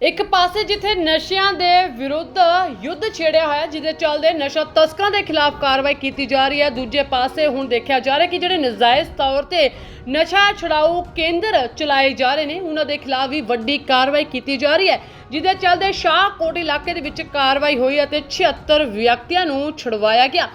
ਇੱਕ ਪਾਸੇ ਜਿੱਥੇ ਨਸ਼ਿਆਂ ਦੇ ਵਿਰੁੱਧ ਯੁੱਧ ਛੇੜਿਆ ਹੋਇਆ, ਜਿਹਦੇ ਚੱਲਦੇ ਨਸ਼ਾ ਤਸਕਰਾਂ ਦੇ ਖਿਲਾਫ ਕਾਰਵਾਈ ਕੀਤੀ ਜਾ ਰਹੀ ਹੈ। ਦੂਜੇ ਪਾਸੇ ਹੁਣ ਦੇਖਿਆ ਜਾ ਰਿਹਾ ਕਿ ਜਿਹੜੇ ਨਜਾਇਜ਼ ਤੌਰ ਤੇ ਨਸ਼ਾ ਛੁਡਾਊ ਕੇਂਦਰ ਚਲਾਏ ਜਾ ਰਹੇ ਨੇ, ਉਹਨਾਂ ਦੇ ਖਿਲਾਫ ਵੀ ਵੱਡੀ ਕਾਰਵਾਈ ਕੀਤੀ ਜਾ ਰਹੀ ਹੈ, ਜਿਹਦੇ ਚੱਲਦੇ ਸ਼ਾਹਕੋਟ ਇਲਾਕੇ ਦੇ ਵਿੱਚ ਕਾਰਵਾਈ ਹੋਈ ਅਤੇ 76 ਵਿਅਕਤੀਆਂ ਨੂੰ ਛੁਡਵਾਇਆ ਗਿਆ।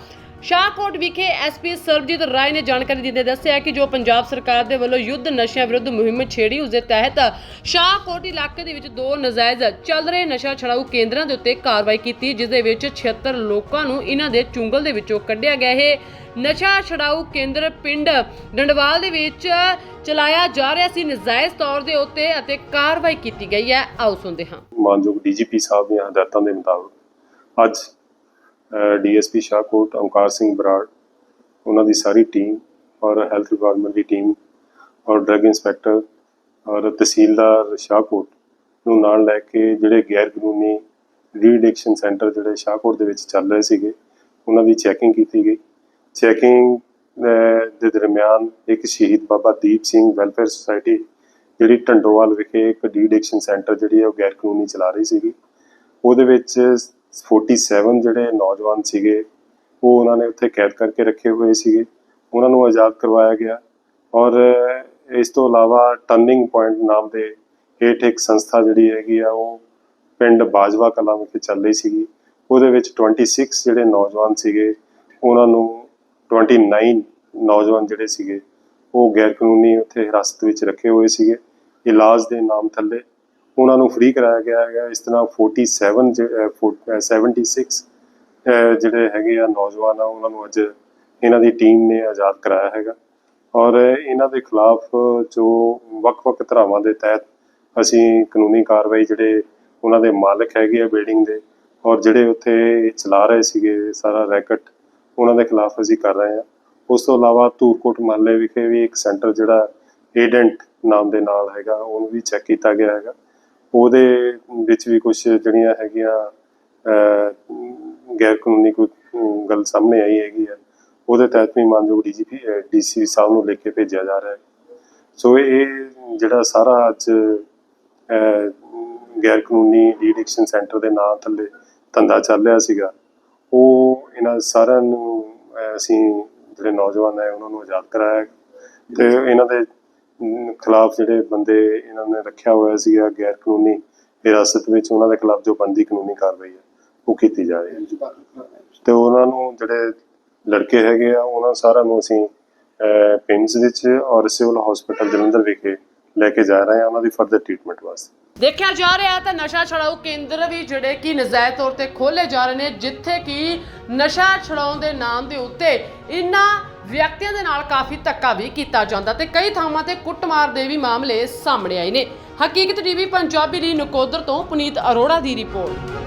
ਸ਼ਾਹਕੋਟ ਵਿਖੇ ਐਸਪੀ ਸਰਬਜੀਤ ਰਾਏ ਨੇ ਜਾਣਕਾਰੀ ਦਿੰਦੇ ਦੱਸਿਆ ਕਿ ਜੋ ਪੰਜਾਬ ਸਰਕਾਰ ਦੇ ਵੱਲੋਂ ਯੁੱਧ ਨਸ਼ਿਆਂ ਵਿਰੁੱਧ ਮੁਹਿੰਮ ਛੇੜੀ ਉਸ ਦੇ ਤਹਿਤ ਸ਼ਾਹਕੋਟ ਇਲਾਕੇ ਦੇ ਵਿੱਚ ਦੋ ਨਜਾਇਜ਼ ਚੱਲ ਰਹੇ ਨਸ਼ਾ ਛੜਾਊ ਕੇਂਦਰਾਂ ਦੇ ਉੱਤੇ ਕਾਰਵਾਈ ਕੀਤੀ ਜਿਸ ਦੇ ਵਿੱਚ 76 ਲੋਕਾਂ ਨੂੰ ਇਹਨਾਂ ਦੇ ਚੁੰਗਲ ਦੇ ਵਿੱਚੋਂ ਕੱਢਿਆ ਗਿਆ। ਹੈ ਨਸ਼ਾ ਛੜਾਊ ਕੇਂਦਰ ਪਿੰਡ ਡੰਡਵਾਲ ਦੇ ਵਿੱਚ ਚਲਾਇਆ ਜਾ ਰਿਹਾ ਸੀ। ਨਜਾਇਜ਼ ਤੌਰ ਦੇ ਉੱਤੇ ਅਤੇ ਕਾਰਵਾਈ ਕੀਤੀ ਗਈ ਹੈ। ਆਓ ਸੁਣਦੇ ਹਾਂ। ਮਾਨਯੋਗ ਡੀਜੀਪੀ ਸਾਹਿਬ ਦੀਆਂ ਹਦਾਇਤਾਂ ਦੇ ਮੁਤਾਬਕ ਅੱਜ ਡੀਐਸਪੀ ਸ਼ਾਹਕੋਟ ਓਮਕਾਰ ਸਿੰਘ ਬਰਾੜ, ਉਹਨਾਂ ਦੀ ਸਾਰੀ ਟੀਮ ਔਰ ਹੈਲਥ ਡਿਪਾਰਟਮੈਂਟ ਦੀ ਟੀਮ ਔਰ ਡਰੱਗ ਇੰਸਪੈਕਟਰ ਔਰ ਤਹਿਸੀਲਦਾਰ ਸ਼ਾਹਕੋਟ ਨੂੰ ਨਾਲ ਲੈ ਕੇ ਜਿਹੜੇ ਗੈਰ ਕਾਨੂੰਨੀ ਰੀਡਿਕਸ਼ਨ ਸੈਂਟਰ ਜਿਹੜੇ ਸ਼ਾਹਕੋਟ ਦੇ ਵਿੱਚ ਚੱਲ ਰਹੇ ਸੀਗੇ, ਉਹਨਾਂ ਦੀ ਚੈਕਿੰਗ ਕੀਤੀ ਗਈ। ਚੈਕਿੰਗ ਦੇ ਦਰਮਿਆਨ ਇੱਕ ਸ਼ਹੀਦ ਬਾਬਾ ਦੀਪ ਸਿੰਘ ਵੈਲਫੇਅਰ ਸੁਸਾਇਟੀ ਜਿਹੜੀ ਢੰਡੋਵਾਲ ਵਿਖੇ ਇੱਕ ਡੀਡਿਕਸ਼ਨ ਸੈਂਟਰ ਜਿਹੜੀ ਹੈ ਉਹ ਗੈਰ ਕਾਨੂੰਨੀ ਚਲਾ ਰਹੀ ਸੀਗੀ। ਉਹਦੇ ਵਿੱਚ 47 ਜਿਹੜੇ ਨੌਜਵਾਨ ਸੀਗੇ, ਉਹ ਉਹਨਾਂ ਨੇ ਉੱਥੇ ਕੈਦ ਕਰਕੇ ਰੱਖੇ ਹੋਏ ਸੀਗੇ। ਉਹਨਾਂ ਨੂੰ ਆਜ਼ਾਦ ਕਰਵਾਇਆ ਗਿਆ। ਔਰ ਇਸ ਤੋਂ ਇਲਾਵਾ ਟਰਨਿੰਗ ਪੁਆਇੰਟ ਨਾਮ ਦੇ ਹੇਠ ਇੱਕ ਸੰਸਥਾ ਜਿਹੜੀ ਹੈਗੀ ਆ, ਉਹ ਪਿੰਡ ਬਾਜਵਾ ਕਲਾਂ ਵਿਖੇ ਚੱਲ ਰਹੀ ਸੀਗੀ। ਉਹਦੇ ਵਿੱਚ 26 ਜਿਹੜੇ ਨੌਜਵਾਨ ਸੀਗੇ, ਉਹਨਾਂ ਨੂੰ 29 ਨੌਜਵਾਨ ਜਿਹੜੇ ਸੀਗੇ, ਉਹ ਗੈਰ ਕਾਨੂੰਨੀ ਉੱਥੇ ਹਿਰਾਸਤ ਵਿੱਚ ਰੱਖੇ ਹੋਏ ਸੀਗੇ। ਇਲਾਜ ਦੇ ਨਾਮ ਥੱਲੇ ਉਹਨਾਂ ਨੂੰ ਫ੍ਰੀ ਕਰਾਇਆ ਗਿਆ ਹੈਗਾ। ਇਸ ਤਰ੍ਹਾਂ 47 ਜ- ਅਹ ਫੋ- 76 ਜਿਹੜੇ ਹੈਗੇ ਆ ਨੌਜਵਾਨ ਆ, ਉਹਨਾਂ ਨੂੰ ਅੱਜ ਇਹਨਾਂ ਦੀ ਟੀਮ ਨੇ ਆਜ਼ਾਦ ਕਰਾਇਆ ਹੈਗਾ। ਔਰ ਇਹਨਾਂ ਦੇ ਖਿਲਾਫ ਜੋ ਵੱਖ-ਵੱਖ ਧਾਰਾਵਾਂ ਦੇ ਤਹਿਤ ਅਸੀਂ ਕਾਨੂੰਨੀ ਕਾਰਵਾਈ ਜਿਹੜੇ ਉਹਨਾਂ ਦੇ ਮਾਲਕ ਹੈਗੇ ਆ ਬਿਲਡਿੰਗ ਦੇ, ਔਰ ਜਿਹੜੇ ਉੱਥੇ ਚਲਾ ਰਹੇ ਸੀਗੇ ਸਾਰਾ ਰੈਕਟ ਉਹਨਾਂ ਦੇ ਖਿਲਾਫ ਅਸੀਂ ਕਰ ਰਹੇ ਹਾਂ। ਉਸ ਤੋਂ ਇਲਾਵਾ ਧੂਰਕੋਟ ਮਹੱਲੇ ਵਿਖੇ ਵੀ ਇੱਕ ਸੈਂਟਰ ਜਿਹੜਾ ਏਡੈਂਟ ਨਾਮ ਦੇ ਨਾਲ ਹੈਗਾ, ਉਹਨੂੰ ਵੀ ਚੈੱਕ ਕੀਤਾ ਗਿਆ ਹੈਗਾ। ਉਹਦੇ ਵਿੱਚ ਵੀ ਕੁਝ ਜਿਹੜੀਆਂ ਹੈਗੀਆਂ ਗੈਰ ਕਾਨੂੰਨੀ ਕੋਈ ਗੱਲ ਸਾਹਮਣੇ ਆਈ ਹੈਗੀ ਹੈ ਉਹਦੇ ਤਹਿਤ ਵੀ ਮਾਨਯੋਗ ਡੀਜੀਪੀ ਡੀਸੀ ਸਾਹਿਬ ਨੂੰ ਲਿਖ ਕੇ ਭੇਜਿਆ ਜਾ ਰਿਹਾ ਹੈ। ਸੋ ਇਹ ਜਿਹੜਾ ਸਾਰਾ ਅੱਜ ਗੈਰ ਕਾਨੂੰਨੀ ਡੀਡਿਕਸ਼ਨ ਸੈਂਟਰ ਦੇ ਨਾਂ ਥੱਲੇ ਧੰਦਾ ਚੱਲ ਰਿਹਾ ਸੀਗਾ, ਉਹ ਇਹਨਾਂ ਸਾਰਿਆਂ ਨੂੰ ਅਸੀਂ ਜਿਹੜੇ ਨੌਜਵਾਨ ਹੈ, ਉਹਨਾਂ ਨੂੰ ਆਜ਼ਾਦ ਕਰਾਇਆ ਹੈ। ਤੇ ਇਹਨਾਂ ਦੇ ਖਿਲਾਫ ਜਿਹੜੇ ਬੰਦੇ ਇਹਨਾਂ ਨੇ ਰੱਖਿਆ ਹੋਇਆ ਸੀਗਾ ਗੈਰ ਕਾਨੂੰਨੀ ਹਿਰਾਸਤ ਵਿੱਚ ਉਹਨਾਂ ਦੇ ਖਿਲਾਫ ਜੋ ਬਣਦੀ ਕਾਨੂੰਨੀ ਕਾਰਵਾਈ ਹੈ ਉਹ ਕੀਤੀ ਜਾ ਰਹੀ ਹੈ। ਤੇ ਉਹਨਾਂ ਨੂੰ ਜਿਹੜੇ ਲੜਕੇ ਹੈਗੇ ਆ ਉਹਨਾਂ ਸਾਰਿਆਂ ਨੂੰ ਅਸੀਂ ਪਿੰਡਸ ਵਿੱਚ ਔਰ ਸਿਵਲ ਹਸਪੀਟਲ ਜਲੰਧਰ ਵਿਖੇ ਲੈ ਕੇ ਜਾ ਰਹੇ ਹਾਂ ਉਹਨਾਂ ਦੀ ਫਰਦਰ ਟ੍ਰੀਟਮੈਂਟ ਵਾਸਤੇ। ਦੇਖਿਆ ਜਾ ਰਿਹਾ ਹੈ ਤਾਂ ਨਸ਼ਾ ਛਡਾਊ ਕੇਂਦਰ ਵੀ ਜਿਹੜੇ ਕਿ ਨਜਾਇਜ਼ ਤੌਰ ਤੇ ਖੋਲੇ ਜਾ ਰਹੇ ਨੇ ਜਿੱਥੇ ਕਿ ਨਸ਼ਾ ਛਡਾਉਣ ਦੇ ਨਾਮ ਦੇ ਉੱਤੇ ਇਨ੍ਹਾਂ ਵਿਅਕਤੀਆਂ ਦੇ ਨਾਲ ਕਾਫੀ ਧੱਕਾ ਵੀ ਕੀਤਾ ਜਾਂਦਾ ਤੇ ਕਈ ਥਾਵਾਂ ਤੇ ਕੁੱਟਮਾਰ ਦੇ ਵੀ ਮਾਮਲੇ ਸਾਹਮਣੇ ਆਏ ਨੇ। ਹਕੀਕਤ ਟੀਵੀ, ਪੰਜਾਬੀ ਲਈ ਨਕੋਦਰ ਤੋਂ ਪੁਨੀਤ ਅਰੋੜਾ ਦੀ ਰਿਪੋਰਟ।